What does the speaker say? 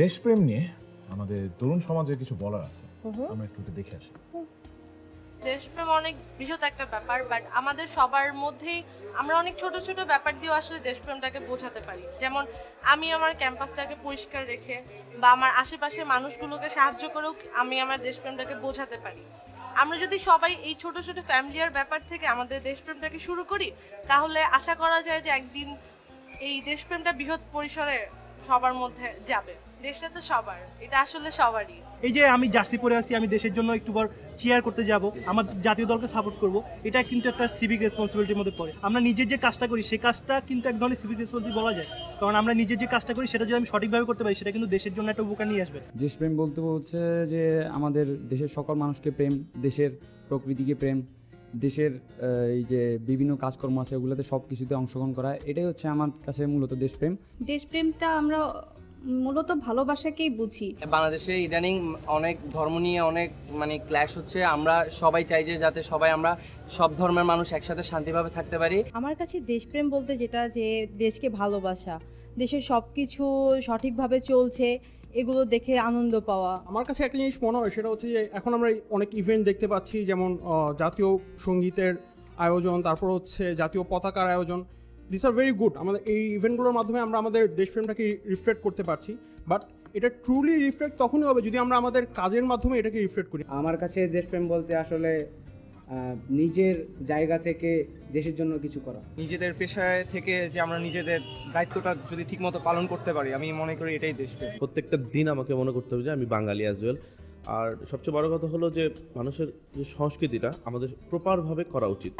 দেশপ্রেম নিয়ে আমাদের তরুণ সমাজে কিছু বলার আছে। আমরা একটু দেখে আসি। দেশপ্রেম অনেক বৃহৎ একটা ব্যাপার বাট আমাদের সবার মধ্যেই আমরা অনেক ছোট ছোট ব্যাপার দিয়েও আসলে দেশপ্রেমটাকে বোঝাতে পারি। যেমন আমি আমার ক্যাম্পাসটাকে পরিষ্কার রেখে বা আমার আশেপাশের মানুষগুলোকে সাহায্য করেও আমি আমার দেশপ্রেমটাকে বোঝাতে পারি। আমরা যদি সবাই এই ছোট ছোট ফ্যামিলিয়ার ব্যাপার থেকে আমাদের দেশপ্রেমটাকে শুরু করি তাহলে আশা করা যায় যে একদিন এই দেশপ্রেমটা বৃহৎ পরিসরে সবার মধ্যে যাবে। দেশটা তো সবার এটা আসলে সবারই। এই যে আমি জার্সি পরে আছি আমি দেশের জন্য একটু বার চিয়ার করতে যাব আমার জাতীয় দলকে সাপোর্ট করব এটা কিন্তু একটা সিভিক রেসপন্সিবিলিটির মধ্যে পড়ে। আমরা নিজের যে কাজটা করি সেই কাজটা কিন্তু এক ধরনের সিভিক রেসপন্সিবিলিটি বলা যায়। কারণ আমরা নিজের যে কাজটা করি সেটা যদি আমি সঠিকভাবে করতে পারি সেটা কিন্তু দেশের জন্য একটা উপকার নিয়ে আসবে। দেশপ্রেম বলতে হচ্ছে যে আমাদের দেশের সকল মানুষকে প্রেম দেশের প্রকৃতিকে প্রেম দেশের এই যে বিভিন্ন কাজকর্ম আছে, ওগুলোতে সব কিছুতে অংশগ্রহণ করা, এটাই হচ্ছে আমার কাছে মূলত দেশপ্রেম। দেশপ্রেমটা আমরা মূলত ভালোবাসাকেই বুঝি। বাংলাদেশে ইদানিং অনেক ধর্ম নিয়ে অনেক মানে ক্ল্যাশ হচ্ছে। আমরা সবাই চাই যে যাতে সবাই আমরা সব ধর্মের মানুষ একসাথে শান্তিভাবে থাকতে পারি। আমার কাছে দেশপ্রেম বলতে যেটা যে দেশকে ভালোবাসা দেশের সব কিছু সঠিকভাবে চলছে এগুলো দেখে আনন্দ পাওয়া। আমার কাছে একটা জিনিস মনে হয় সেটা হচ্ছে যে এখন আমরা অনেক ইভেন্ট দেখতে পাচ্ছি যেমন জাতীয় সঙ্গীতের আয়োজন তারপর হচ্ছে জাতীয় পতাকার আয়োজন। দিস আর ভেরি গুড আমাদের এই ইভেন্টগুলোর মাধ্যমে আমরা আমাদের দেশপ্রেমটাকে রিফ্লেক্ট করতে পারছি। বাট এটা ট্রুলি রিফ্লেক্ট তখনই হবে যদি আমরা আমাদের কাজের মাধ্যমে এটাকে রিফ্লেক্ট করি। আমার কাছে দেশপ্রেম বলতে আসলে নিজের জায়গা থেকে দেশের জন্য কিছু করা। নিজেদের পেশায় থেকে যে আমরা নিজেদের দায়িত্বটা যদি ঠিকমতো পালন করতে পারি আমি মনে করি এটাই দেশপ্রেম। প্রত্যেকটা দিন আমাকে মনে করতে হবে যে আমি বাঙালি অ্যাজ ওয়েল আর সবচেয়ে বড় কথা হলো যে মানুষের যে সংস্কৃতিটা আমাদের প্রপারভাবে করা উচিত।